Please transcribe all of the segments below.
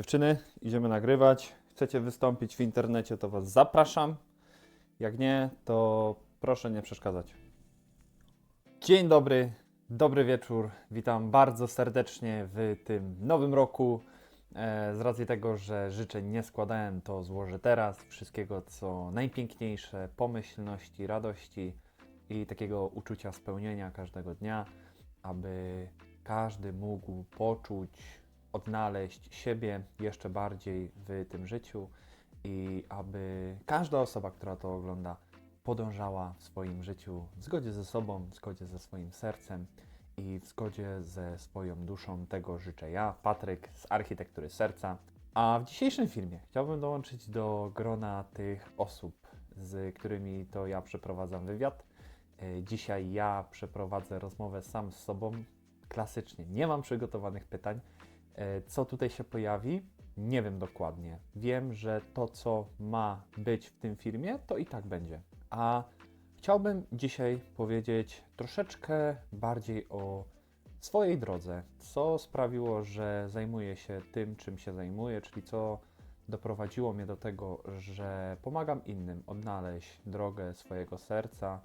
Dziewczyny, idziemy nagrywać. Chcecie wystąpić w internecie, to Was zapraszam. Jak nie, to proszę nie przeszkadzać. Dzień dobry, dobry wieczór. Witam bardzo serdecznie w tym nowym roku. E, Z racji tego, że życzeń nie składałem, to złożę teraz wszystkiego, co najpiękniejsze, pomyślności, radości i takiego uczucia spełnienia każdego dnia, aby każdy mógł poczuć, odnaleźć siebie jeszcze bardziej w tym życiu i aby każda osoba, która to ogląda, podążała w swoim życiu w zgodzie ze sobą, w zgodzie ze swoim sercem i w zgodzie ze swoją duszą. Tego życzę ja, Patryk z Architektury Serca. A w dzisiejszym filmie chciałbym dołączyć do grona tych osób, z którymi to ja przeprowadzam wywiad. E, Dzisiaj ja przeprowadzę rozmowę sam z sobą. Klasycznie, nie mam przygotowanych pytań. E, Co tutaj się pojawi? Nie wiem dokładnie. Wiem, że to, co ma być w tym filmie, to i tak będzie. A chciałbym dzisiaj powiedzieć troszeczkę bardziej o swojej drodze. Co sprawiło, że zajmuję się tym, czym się zajmuję, czyli co doprowadziło mnie do tego, że pomagam innym odnaleźć drogę swojego serca,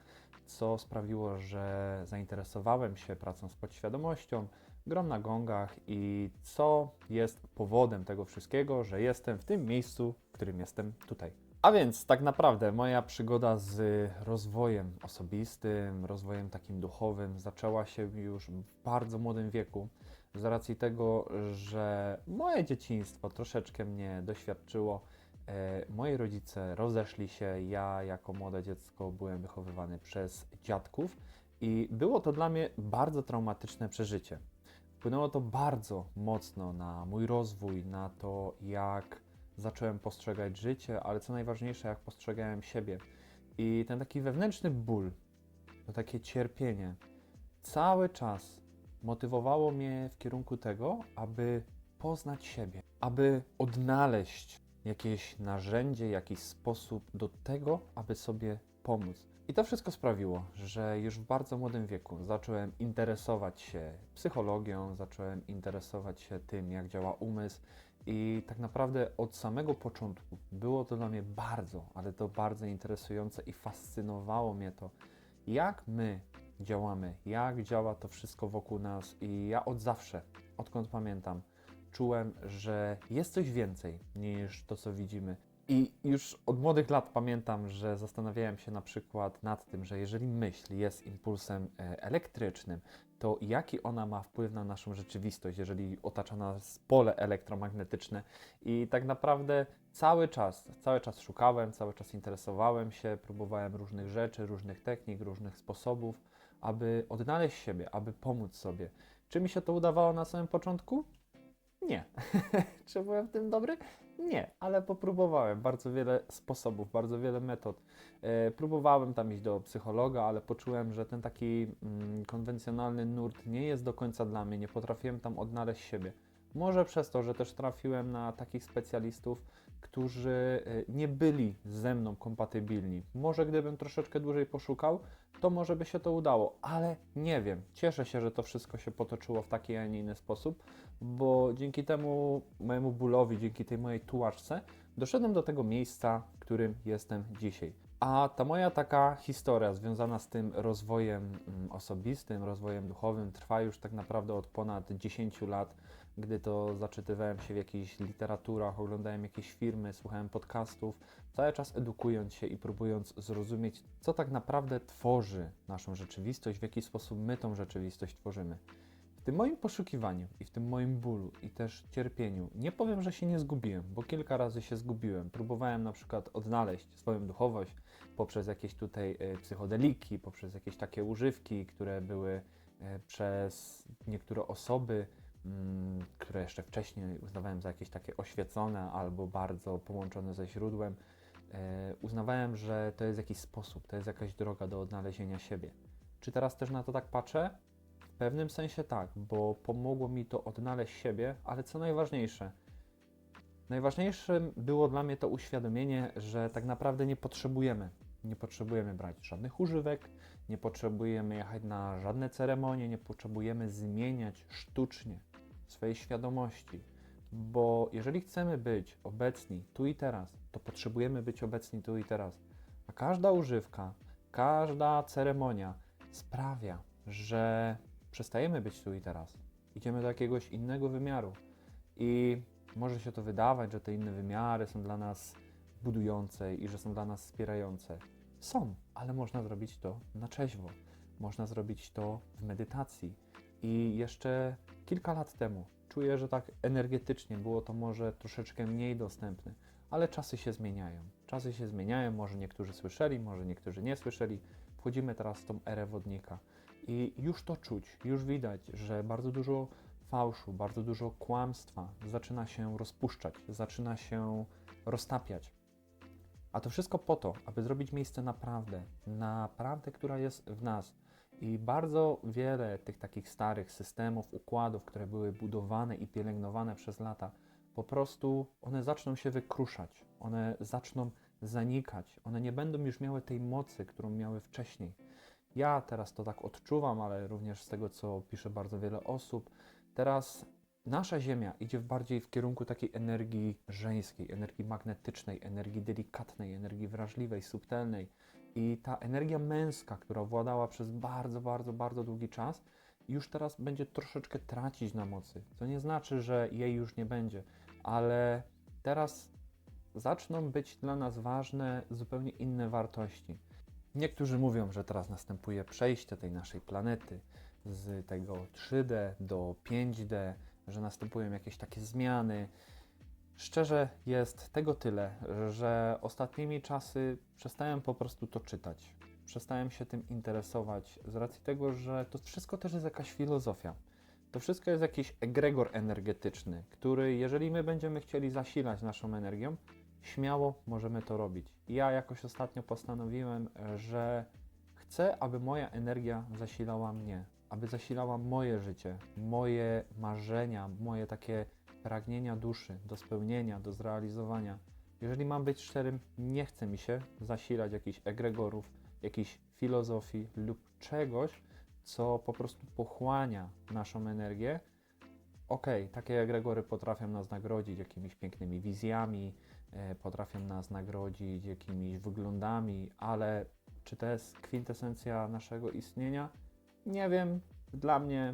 co sprawiło, że zainteresowałem się pracą z podświadomością, grą na gongach i co jest powodem tego wszystkiego, że jestem w tym miejscu, w którym jestem tutaj. A więc tak naprawdę moja przygoda z rozwojem osobistym, rozwojem takim duchowym zaczęła się już w bardzo młodym wieku. Z racji tego, że moje dzieciństwo troszeczkę mnie doświadczyło. E, moi rodzice rozeszli się, ja jako młode dziecko byłem wychowywany przez dziadków i było to dla mnie bardzo traumatyczne przeżycie. Wpłynęło to bardzo mocno na mój rozwój, na to, jak zacząłem postrzegać życie, ale co najważniejsze, jak postrzegałem siebie. I ten taki wewnętrzny ból, to takie cierpienie, cały czas motywowało mnie w kierunku tego, aby poznać siebie, aby odnaleźć jakieś narzędzie, jakiś sposób do tego, aby sobie pomóc. I to wszystko sprawiło, że już w bardzo młodym wieku zacząłem interesować się psychologią, zacząłem interesować się tym, jak działa umysł. I tak naprawdę od samego początku było to dla mnie bardzo, ale to bardzo interesujące i fascynowało mnie to, jak my działamy, jak działa to wszystko wokół nas. I ja od zawsze, odkąd pamiętam, czułem, że jest coś więcej niż to, co widzimy. I już od młodych lat pamiętam, że zastanawiałem się na przykład nad tym, że jeżeli myśl jest impulsem e, elektrycznym, to jaki ona ma wpływ na naszą rzeczywistość, jeżeli otacza nas pole elektromagnetyczne. I tak naprawdę cały czas, cały czas szukałem, cały czas interesowałem się, próbowałem różnych rzeczy, różnych technik, różnych sposobów, aby odnaleźć siebie, aby pomóc sobie. Czy mi się to udawało na samym początku? Nie. Czy byłem w tym dobry? Nie, ale popróbowałem bardzo wiele sposobów, bardzo wiele metod. E, próbowałem tam iść do psychologa, ale poczułem, że ten taki mm, konwencjonalny nurt nie jest do końca dla mnie, nie potrafiłem tam odnaleźć siebie. Może przez to, że też trafiłem na takich specjalistów, którzy e, nie byli ze mną kompatybilni. Może gdybym troszeczkę dłużej poszukał, to może by się to udało, ale nie wiem. Cieszę się, że to wszystko się potoczyło w taki, a nie inny sposób, bo dzięki temu mojemu bólowi, dzięki tej mojej tułaczce, doszedłem do tego miejsca, w którym jestem dzisiaj. A ta moja taka historia związana z tym rozwojem mm, osobistym, rozwojem duchowym trwa już tak naprawdę od ponad 10 lat, gdy to zaczytywałem się w jakichś literaturach, oglądałem jakieś filmy, słuchałem podcastów, cały czas edukując się i próbując zrozumieć, co tak naprawdę tworzy naszą rzeczywistość, w jaki sposób my tą rzeczywistość tworzymy. W tym moim poszukiwaniu i w tym moim bólu i też cierpieniu nie powiem, że się nie zgubiłem, bo kilka razy się zgubiłem. Próbowałem na przykład odnaleźć swoją duchowość poprzez jakieś tutaj e, psychodeliki, poprzez jakieś takie używki, które były e, przez niektóre osoby, które jeszcze wcześniej uznawałem za jakieś takie oświecone albo bardzo połączone ze źródłem. E, Uznawałem, że to jest jakiś sposób, to jest jakaś droga do odnalezienia siebie. Czy teraz też na to tak patrzę? W pewnym sensie tak, bo pomogło mi to odnaleźć siebie, ale co najważniejsze, najważniejszym było dla mnie to uświadomienie, że tak naprawdę nie potrzebujemy, nie potrzebujemy brać żadnych używek, nie potrzebujemy jechać na żadne ceremonie, nie potrzebujemy zmieniać sztucznie swojej świadomości, Bo jeżeli chcemy być obecni tu i teraz, to potrzebujemy być obecni tu i teraz. A każda używka, każda ceremonia sprawia, że przestajemy być tu i teraz. Idziemy do jakiegoś innego wymiaru. I może się to wydawać, że te inne wymiary są dla nas budujące i że są dla nas wspierające. Są, ale można zrobić to na trzeźwo. Można zrobić to w medytacji. I jeszcze kilka lat temu czuję, że tak energetycznie było to może troszeczkę mniej dostępne, ale czasy się zmieniają. Czasy się zmieniają, może niektórzy słyszeli, może niektórzy nie słyszeli. Wchodzimy teraz w tą erę wodnika i już to czuć, już widać, że bardzo dużo fałszu, bardzo dużo kłamstwa zaczyna się rozpuszczać, zaczyna się roztapiać. A to wszystko po to, aby zrobić miejsce na prawdę, która jest w nas. I bardzo wiele tych takich starych systemów, układów, które były budowane i pielęgnowane przez lata, po prostu one zaczną się wykruszać, one zaczną zanikać, one nie będą już miały tej mocy, którą miały wcześniej. Ja teraz to tak odczuwam, ale również z tego, co pisze bardzo wiele osób, teraz nasza Ziemia idzie bardziej w kierunku takiej energii żeńskiej, energii magnetycznej, energii delikatnej, energii wrażliwej, subtelnej. I ta energia męska, która władała przez bardzo, bardzo, bardzo długi czas, już teraz będzie troszeczkę tracić na mocy. Co nie znaczy, że jej już nie będzie, ale teraz zaczną być dla nas ważne zupełnie inne wartości. Niektórzy mówią, że teraz następuje przejście tej naszej planety z tego 3D do 5D, że następują jakieś takie zmiany. Szczerze jest tego tyle, że ostatnimi czasy przestałem po prostu to czytać. Przestałem się tym interesować z racji tego, że to wszystko też jest jakaś filozofia. To wszystko jest jakiś egregor energetyczny, który, jeżeli my będziemy chcieli zasilać naszą energią, śmiało możemy to robić. Ja jakoś ostatnio postanowiłem, że chcę, aby moja energia zasilała mnie, aby zasilała moje życie, moje marzenia, moje takie pragnienia duszy do spełnienia, do zrealizowania. Jeżeli mam być szczerym, nie chce mi się zasilać jakichś egregorów, jakiejś filozofii lub czegoś, co po prostu pochłania naszą energię. Okej, takie egregory potrafią nas nagrodzić jakimiś pięknymi wizjami, e, potrafią nas nagrodzić jakimiś wyglądami, ale czy to jest kwintesencja naszego istnienia? Nie wiem. Dla mnie,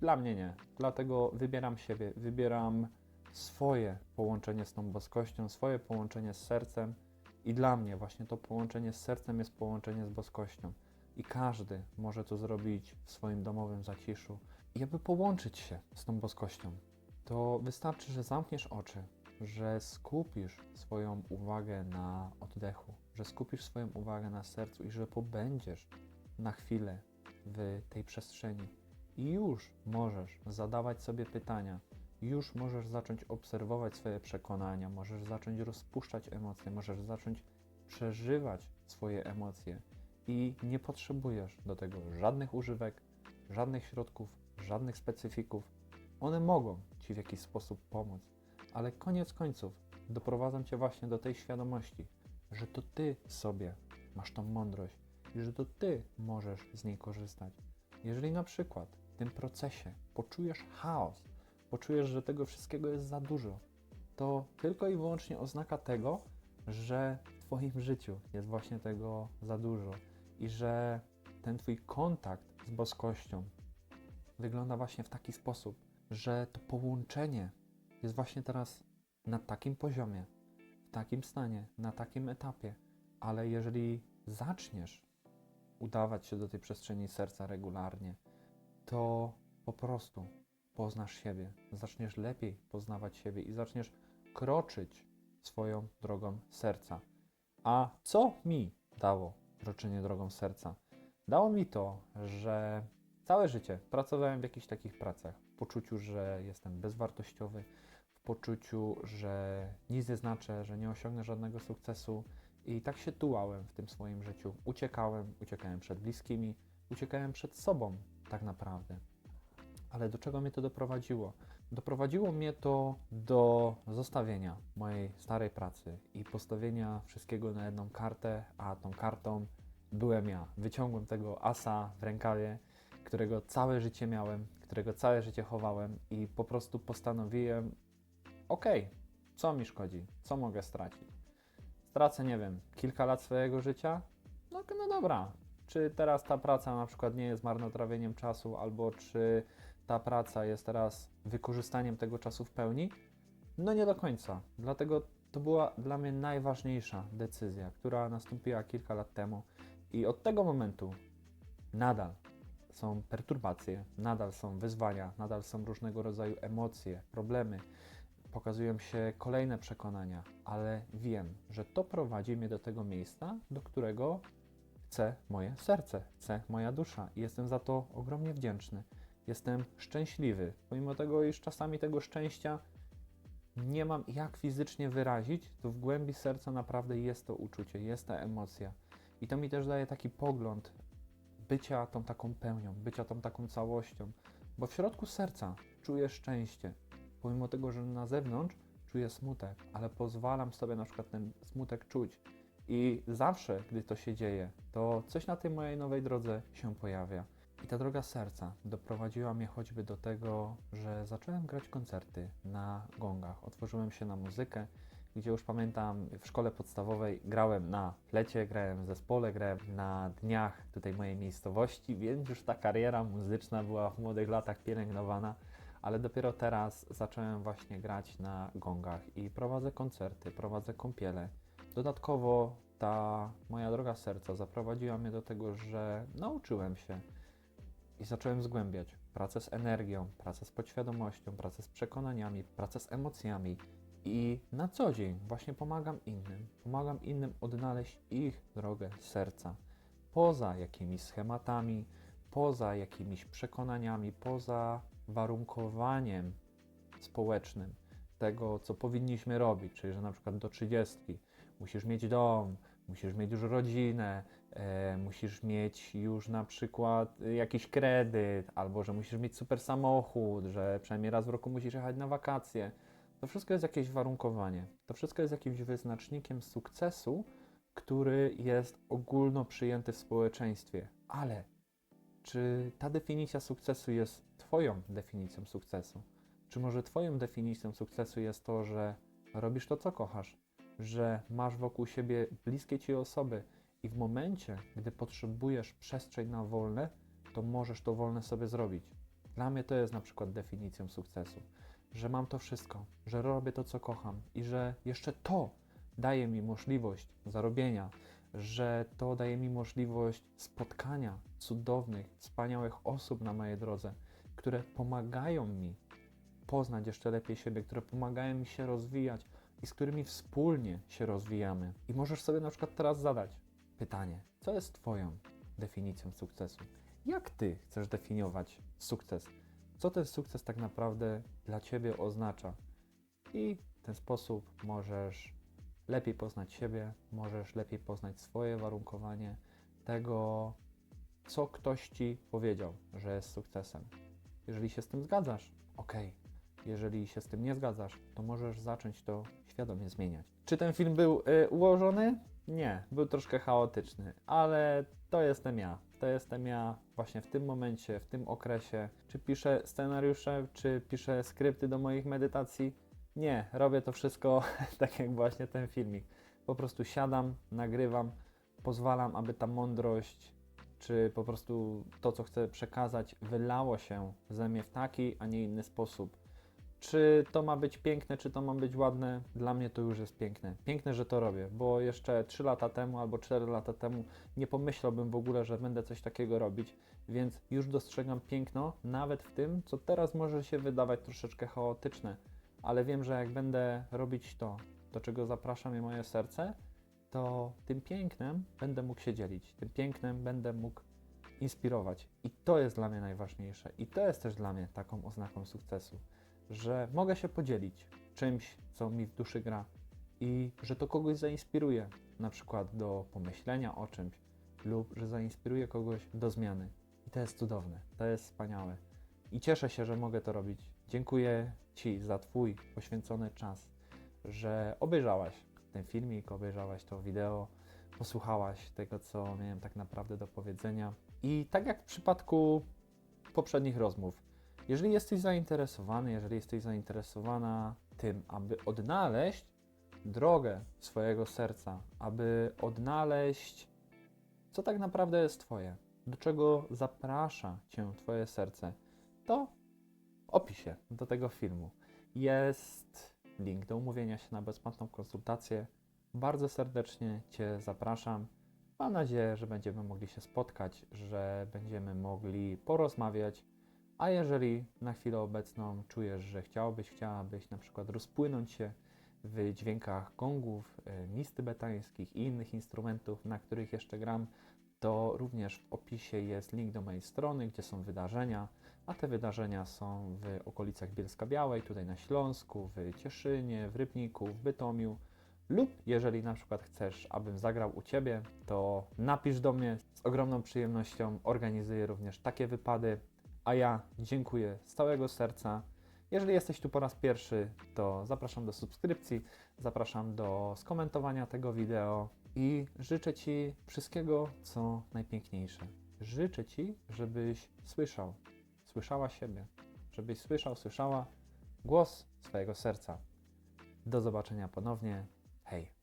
dla mnie nie. Dlatego wybieram siebie, wybieram swoje połączenie z tą boskością, swoje połączenie z sercem. I dla mnie właśnie to połączenie z sercem jest połączenie z boskością. I każdy może to zrobić w swoim domowym zaciszu. I aby połączyć się z tą boskością, to wystarczy, że zamkniesz oczy, że skupisz swoją uwagę na oddechu, że skupisz swoją uwagę na sercu i że pobędziesz na chwilę w tej przestrzeni. I już możesz zadawać sobie pytania, już możesz zacząć obserwować swoje przekonania, możesz zacząć rozpuszczać emocje, możesz zacząć przeżywać swoje emocje. I nie potrzebujesz do tego żadnych używek, żadnych środków, żadnych specyfików. One mogą Ci w jakiś sposób pomóc, ale koniec końców doprowadzą Cię właśnie do tej świadomości, że to Ty sobie masz tą mądrość i że to Ty możesz z niej korzystać. Jeżeli na przykład tym procesie. Poczujesz chaos, poczujesz, że tego wszystkiego jest za dużo, to tylko i wyłącznie oznaka tego, że w Twoim życiu jest właśnie tego za dużo i że ten Twój kontakt z boskością wygląda właśnie w taki sposób, że to połączenie jest właśnie teraz na takim poziomie, w takim stanie, na takim etapie, ale jeżeli zaczniesz udawać się do tej przestrzeni serca regularnie, to po prostu poznasz siebie, zaczniesz lepiej poznawać siebie i zaczniesz kroczyć swoją drogą serca. A co mi dało kroczenie drogą serca? Dało mi to, że całe życie pracowałem w jakichś takich pracach, w poczuciu, że jestem bezwartościowy, w poczuciu, że nic nie znaczę, że nie osiągnę żadnego sukcesu. I tak się tułałem w tym swoim życiu. Uciekałem, uciekałem przed bliskimi, uciekałem przed sobą, tak naprawdę. Ale do czego mnie to doprowadziło? Doprowadziło mnie to do zostawienia mojej starej pracy i postawienia wszystkiego na jedną kartę, a tą kartą byłem ja. Wyciągłem tego asa w rękawie, którego całe życie miałem, którego całe życie chowałem i po prostu postanowiłem okej, co mi szkodzi? Co mogę stracić? Stracę, nie wiem, kilka lat swojego życia? No, no dobra. Czy teraz ta praca na przykład nie jest marnotrawieniem czasu, albo czy ta praca jest teraz wykorzystaniem tego czasu w pełni? No nie do końca. Dlatego to była dla mnie najważniejsza decyzja, która nastąpiła kilka lat temu. I od tego momentu nadal są perturbacje, nadal są wyzwania, nadal są różnego rodzaju emocje, problemy, pokazują się kolejne przekonania, ale wiem, że to prowadzi mnie do tego miejsca, do którego chce moje serce, chce moja dusza i jestem za to ogromnie wdzięczny. Jestem szczęśliwy, pomimo tego, iż czasami tego szczęścia nie mam jak fizycznie wyrazić, to w głębi serca naprawdę jest to uczucie, jest ta emocja. I to mi też daje taki pogląd bycia tą taką pełnią, bycia tą taką całością, bo w środku serca czuję szczęście, pomimo tego, że na zewnątrz czuję smutek, ale pozwalam sobie na przykład ten smutek czuć. I zawsze, gdy to się dzieje, to coś na tej mojej nowej drodze się pojawia. I ta droga serca doprowadziła mnie choćby do tego, że zacząłem grać koncerty na gongach. Otworzyłem się na muzykę, gdzie już pamiętam w szkole podstawowej grałem na flecie, grałem w zespole, grałem na dniach tutaj mojej miejscowości, więc już ta kariera muzyczna była w młodych latach pielęgnowana, ale dopiero teraz zacząłem właśnie grać na gongach i prowadzę koncerty, prowadzę kąpiele. Dodatkowo ta moja droga serca zaprowadziła mnie do tego, że nauczyłem się i zacząłem zgłębiać pracę z energią, pracę z podświadomością, pracę z przekonaniami, pracę z emocjami. I na co dzień właśnie pomagam innym. Pomagam innym odnaleźć ich drogę serca. Poza jakimiś schematami, poza jakimiś przekonaniami, poza warunkowaniem społecznym tego, co powinniśmy robić, czyli że na przykład do 30 musisz mieć dom, musisz mieć już rodzinę, e, musisz mieć już na przykład jakiś kredyt, albo że musisz mieć super samochód, że przynajmniej raz w roku musisz jechać na wakacje. To wszystko jest jakieś warunkowanie. To wszystko jest jakimś wyznacznikiem sukcesu, który jest ogólno przyjęty w społeczeństwie. Ale czy ta definicja sukcesu jest Twoją definicją sukcesu? Czy może Twoją definicją sukcesu jest to, że robisz to, co kochasz, że masz wokół siebie bliskie Ci osoby i w momencie, gdy potrzebujesz przestrzeń na wolne, to możesz to wolne sobie zrobić. Dla mnie to jest na przykład definicją sukcesu, że mam to wszystko, że robię to, co kocham i że jeszcze to daje mi możliwość zarobienia, że to daje mi możliwość spotkania cudownych, wspaniałych osób na mojej drodze, które pomagają mi poznać jeszcze lepiej siebie, które pomagają mi się rozwijać i z którymi wspólnie się rozwijamy. I możesz sobie na przykład teraz zadać pytanie, co jest Twoją definicją sukcesu? Jak Ty chcesz definiować sukces? Co ten sukces tak naprawdę dla Ciebie oznacza? I w ten sposób możesz lepiej poznać siebie, możesz lepiej poznać swoje warunkowanie tego, co ktoś Ci powiedział, że jest sukcesem. Jeżeli się z tym zgadzasz, ok. Jeżeli się z tym nie zgadzasz, to możesz zacząć to świadomie zmieniać. Czy ten film był y, ułożony? Nie, był troszkę chaotyczny, ale to jestem ja. To jestem ja właśnie w tym momencie, w tym okresie. Czy piszę scenariusze, czy piszę skrypty do moich medytacji? Nie, robię to wszystko tak jak właśnie ten filmik. Po prostu siadam, nagrywam, pozwalam, aby ta mądrość, czy po prostu to, co chcę przekazać, wylało się ze mnie w taki, a nie inny sposób. Czy to ma być piękne, czy to ma być ładne? Dla mnie to już jest piękne. Piękne, że to robię, bo jeszcze 3 lata temu albo 4 lata temu nie pomyślałbym w ogóle, że będę coś takiego robić, więc już dostrzegam piękno nawet w tym, co teraz może się wydawać troszeczkę chaotyczne, ale wiem, że jak będę robić to, do czego zaprasza mnie moje serce, to tym pięknem będę mógł się dzielić, tym pięknem będę mógł inspirować. I to jest dla mnie najważniejsze. I to jest też dla mnie taką oznaką sukcesu że mogę się podzielić czymś, co mi w duszy gra i że to kogoś zainspiruje, na przykład do pomyślenia o czymś, lub że zainspiruje kogoś do zmiany. I to jest cudowne, to jest wspaniałe. I cieszę się, że mogę to robić. Dziękuję Ci za Twój poświęcony czas, że obejrzałaś ten filmik, obejrzałaś to wideo, posłuchałaś tego, co miałem tak naprawdę do powiedzenia. I tak jak w przypadku poprzednich rozmów, jeżeli jesteś zainteresowany, jeżeli jesteś zainteresowana tym, aby odnaleźć drogę swojego serca, aby odnaleźć, co tak naprawdę jest Twoje, do czego zaprasza Cię Twoje serce, to w opisie do tego filmu jest link do umówienia się na bezpłatną konsultację. Bardzo serdecznie Cię zapraszam. Mam nadzieję, że będziemy mogli się spotkać, że będziemy mogli porozmawiać. A jeżeli na chwilę obecną czujesz, że chciałbyś, chciałabyś na przykład rozpłynąć się w dźwiękach gongów, y, mis tybetańskich i innych instrumentów, na których jeszcze gram, to również w opisie jest link do mojej strony, gdzie są wydarzenia, a te wydarzenia są w okolicach Bielska Białej, tutaj na Śląsku, w Cieszynie, w Rybniku, w Bytomiu. Lub jeżeli na przykład chcesz, abym zagrał u Ciebie, to napisz do mnie. Z ogromną przyjemnością organizuję również takie wypady. A ja dziękuję z całego serca. Jeżeli jesteś tu po raz pierwszy, to zapraszam do subskrypcji, zapraszam do skomentowania tego wideo i życzę Ci wszystkiego, co najpiękniejsze. Życzę Ci, żebyś słyszał, słyszała siebie, żebyś słyszał, słyszała głos swojego serca. Do zobaczenia ponownie. Hej!